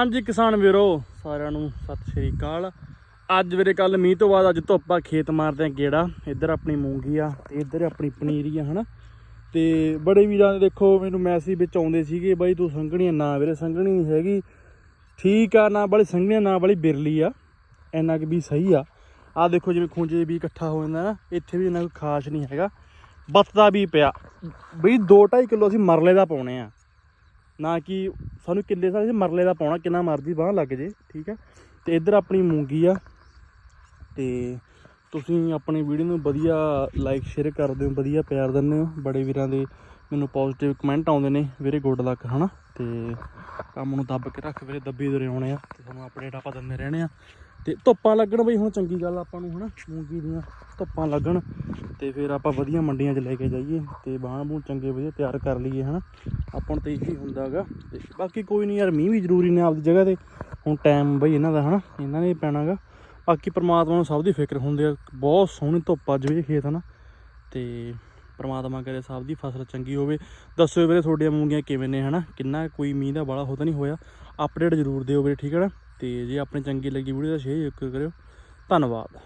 ਹਾਂਜੀ ਕਿਸਾਨ ਵੀਰੋ, ਸਾਰਿਆਂ ਨੂੰ ਸਤਿ ਸ਼੍ਰੀ ਅਕਾਲ। ਅੱਜ ਵੀਰੇ ਕੱਲ ਮੀਂਹ ਤੋਂ ਬਾਅਦ ਅੱਜ ਧੁੱਪਾ ਖੇਤ ਮਾਰਦੇ ਆ ਗੇੜਾ। ਇੱਧਰ ਆਪਣੀ ਮੂੰਗੀ ਆ ਤੇ ਇੱਧਰ ਆਪਣੀ ਪਨੀਰੀ ਆ, ਹਨਾ। ਤੇ ਬੜੇ ਵੀਰਾਂ ਦੇ ਦੇਖੋ, ਮੈਨੂੰ ਮੈਸੇਜ ਵਿੱਚ ਆਉਂਦੇ ਸੀਗੇ, ਬਾਈ ਤੂੰ ਸੰਘਣੀ ਨਾ ਵੀਰੇ, ਸੰਘਣੀ ਨਹੀਂ ਹੈਗੀ। ਠੀਕ ਆ ਨਾ ਬੜੀ ਸੰਘਣੀ ਨਾ ਬੜੀ ਬਿਰਲੀ ਆ। ਇੰਨਾ ਕਿ ਵੀ ਸਹੀ ਆ। ਆ ਦੇਖੋ ਜਿਵੇਂ ਖੂੰਜੇ ਵੀ ਇਕੱਠਾ ਹੋ ਜਾਂਦਾ ਨਾ, ਇੱਥੇ ਵੀ ਇੰਨਾ ਕੋਈ ਖਾਸ ਨਹੀਂ ਹੈਗਾ। ਬੱਤ ਦਾ ਵੀ ਪਿਆ। ਬਈ 2.5 ਕਿਲੋ ਅਸੀਂ ਮਰਲੇ ਦਾ ਪਾਉਣੇ ਆ। ਨਾ ਕਿ ਸਾਨੂੰ ਕਿੱਲੇ ਸਾਂ ਮਰਲੇ ਦਾ ਪਾਉਣਾ, ਕਿੰਨਾ ਮਰਜ਼ੀ ਬਾਹ ਲੱਗ ਜੇ, ਠੀਕ ਹੈ ਤੇ ਇੱਧਰ ਆਪਣੀ ਮੂੰਗੀ ਆ। ਤੇ ਤੁਸੀਂ ਆਪਣੀ ਵੀਡੀਓ ਨੂੰ ਵਧੀਆ ਲਾਈਕ ਸ਼ੇਅਰ ਕਰਦੇ ਹੋ ਵਧੀਆ ਪਿਆਰ ਦਿੰਦੇ ਹੋ। ਬੜੇ ਵੀਰਾਂ ਦੇ ਮੈਨੂੰ ਪੋਜ਼ਿਟਿਵ ਕਮੈਂਟ ਆਉਂਦੇ ਨੇ, ਵੀਰੇ ਗੁੱਡ ਲੱਕ ਹਨਾ? ਤੇ ਕੰਮ ਨੂੰ ਦੱਬ ਕੇ ਰੱਖ ਵੀਰੇ, ਦੱਬੀ ਦੁਰੇ ਆਉਣੇ ਆ, ਤੇ ਤੁਹਾਨੂੰ ਅਪਡੇਟ ਆਪਾਂ ਦਿੰਦੇ ਰਹਿਣੇ ਆ। ਤੇ ਧੁੱਪਾਂ ਲੱਗਣ ਬਈ, ਹੁਣ ਚੰਗੀ ਗੱਲ ਆਪਾਂ ਨੂੰ, ਹਨਾ? ਮੂੰਗੀ ਦੀਆਂ ਧੁੱਪਾਂ ਲੱਗਣ, ਤੇ ਫਿਰ ਆਪਾਂ ਵਧੀਆ ਮੰਡੀਆਂ 'ਚ ਲੈ ਕੇ ਜਾਈਏ, ਤੇ ਬਾਣ ਬੂਣ ਚੰਗੇ ਵਧੀਆ ਤਿਆਰ ਕਰ ਲਈਏ, ਹਨਾ? ਆਪਣ 'ਤੇ ਤਾਂ ਇਹੀ ਹੁੰਦਾਗਾ ਤੇ ਬਾਕੀ ਕੋਈ ਨਹੀਂ ਯਾਰ, ਮੀਂਹ ਵੀ ਜ਼ਰੂਰੀ ਨੇ ਆਪਦੀ ਜਗ੍ਹਾ ਤੇ। ਹੁਣ ਟਾਈਮ ਬਈ ਇਹਨਾਂ ਦਾ ਹਨਾ, ਇਹਨਾਂ ਨੇ ਪੈਣਾਗਾ ਬਾਕੀ ਪ੍ਰਮਾਤਮਾ ਨੂੰ ਸਭ ਦੀ ਫਿਕਰ ਹੁੰਦੀ ਆ, ਬਹੁਤ ਸੋਹਣੀ ਧੁੱਪ ਅੱਜ ਵੀ ਖੇਤ ਹਨਾ। ਤੇ ਪ੍ਰਮਾਤਮਾ ਕਰੇ ਸਭ ਦੀ ਫਸਲ ਚੰਗੀ ਹੋਵੇ। ਦੱਸੋ ਵੀਰੇ ਤੁਹਾਡੀਆਂ ਮੂੰਗੀਆਂ ਕਿਵੇਂ ਨੇ ਹਨਾ? ਕਿੰਨਾ ਕੋਈ ਮੀਂਹ ਦਾ ਬਾਲਾ ਹੋ ਤਾਂ ਨਹੀਂ ਹੋਇਆ। ਅਪਡੇਟ ਜ਼ਰੂਰ ਦਿਓ ਵੀਰੇ, ਠੀਕ ਹੈ ਨਾ? ਤੇ ਜੇ ਆਪਣੀ ਚੰਗੀ ਲੱਗੀ ਵੀਡੀਓ ਤਾਂ ਸ਼ੇਅਰ ਕਰਿਓ। ਧੰਨਵਾਦ।